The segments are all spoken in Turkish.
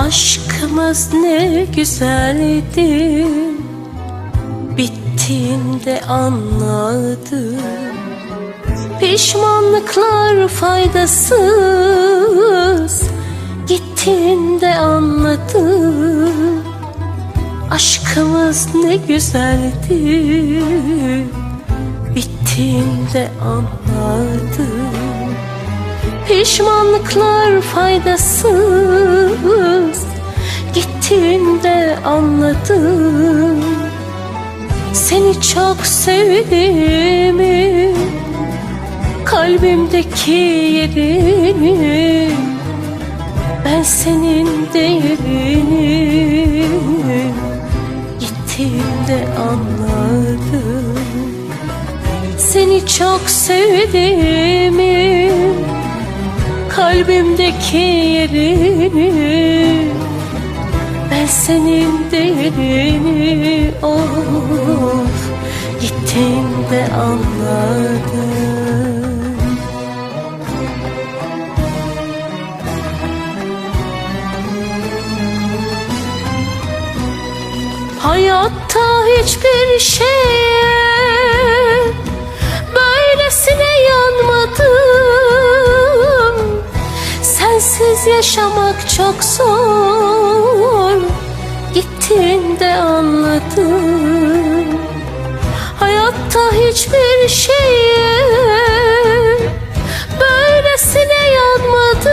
Aşkımız ne güzeldi. Bittiğinde anladım Pişmanlıklar faydasız. Gittiğinde anladım Aşkımız ne güzeldi. Bittiğinde anladım Pişmanlıklar faydasız. Gittiğinde anladım. Seni çok sevdiğimi Kalbimdeki yerini Ben senin değerini Gittiğimde anladım. Seni çok sevdiğimi Kalbimdeki yerini Ben senin değerini Of Gittiğinde anladım. Hayatta hiçbir şeye Sensiz yaşamak çok zor. Gittiğinde anladım Hayatta hiçbir şeye böylesine yanmadım.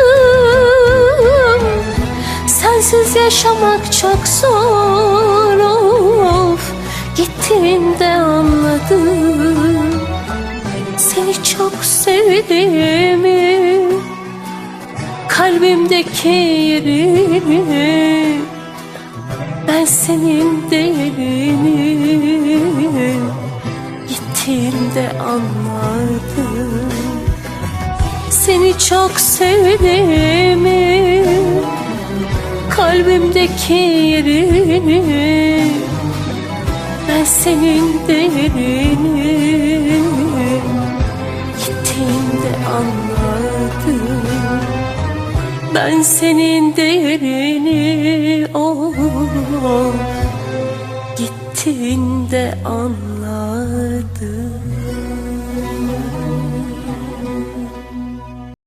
Sensiz yaşamak çok zor. Of Gittiğinde anladım Seni çok sevdiğimi Kalbimdeki yerini Ben senin değerini Gittiğinde anladım. Seni çok sevdiğimi Kalbimdeki yerini Ben senin değerini Gittiğinde anladım ben senin değerini oğlum Gittiğinde anladım.